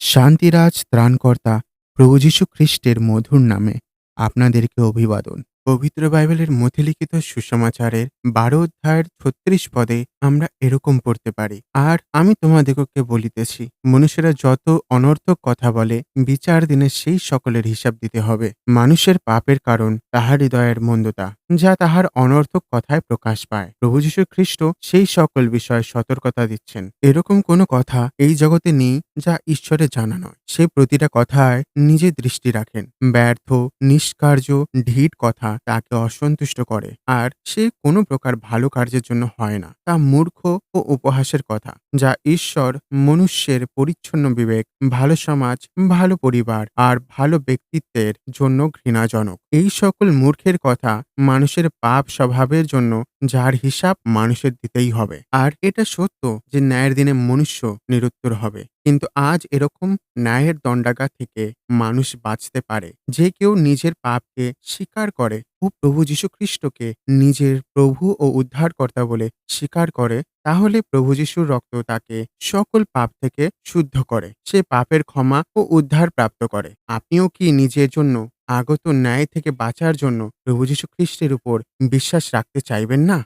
শান্তিরাজ ত্রাণকর্তা প্রভু যীশু খ্রিস্টের মধুর নামে আপনাদেরকে অভিবাদন। পবিত্র বাইবেলের মধ্যে লিখিত সুসমাচারের বারো অধ্যায়ের ছত্রিশ পদে আমরা এরকম পড়তে পারি। আর আমি তোমাদিগকে বলিতেছি, মনুষ্যরা যত অনর্থক কথা বলে, বিচার দিনে সেই সকলের হিসাব দিতে হবে। মানুষের পাপের কারণ তাহার হৃদয়ের মন্দতা, যা তাহার অনর্থক কথায় প্রকাশ পায়। প্রভু যীশু খ্রিস্ট সেই সকল বিষয়ে সতর্কতা দিচ্ছেন। এরকম কোনো কথা এই জগতে নেই যা ঈশ্বরের জানা নয়। সে প্রতিটা কথায় নিজে দৃষ্টি রাখেন। ব্যর্থ, নিষ্কার্য ঢিট কথা তাকে অসন্তুষ্ট করে। আর সে কোনো প্রকার ভালো কার্যের জন্য হয় না। তা মূর্খ ও উপহাসের কথা, যা ঈশ্বর, মনুষ্যের পরিচ্ছন্ন বিবেক, ভালো সমাজ, ভালো পরিবার আর ভালো ব্যক্তিত্বের জন্য ঘৃণাজনক। এই সকল মূর্খের কথা মানুষের পাপ স্বভাবের জন্য যার হিসাব মানুষের দিতেই হবে। আর এটা সত্য যে ন্যায়ের দিনে মনুষ্য নিরুত্তর হবে। কিন্তু আজ এরকম ন্যায়ের দণ্ডাগা থেকে মানুষ বাঁচতে পারে। যে কেউ নিজের পাপকে স্বীকার করে ও প্রভু যীশু খ্রিস্টকে নিজের প্রভু ও উদ্ধারকর্তা বলে স্বীকার করে, তাহলে প্রভু যীশুর রক্ত তাকে সকল পাপ থেকে শুদ্ধ করে। সে পাপের ক্ষমা ও উদ্ধার প্রাপ্ত করে। আপনিও কি নিজের জন্য আগত ন্যায় থেকে বাঁচার জন্য প্রভু যীশু খ্রিস্টের উপর বিশ্বাস রাখতে চাইবেন না?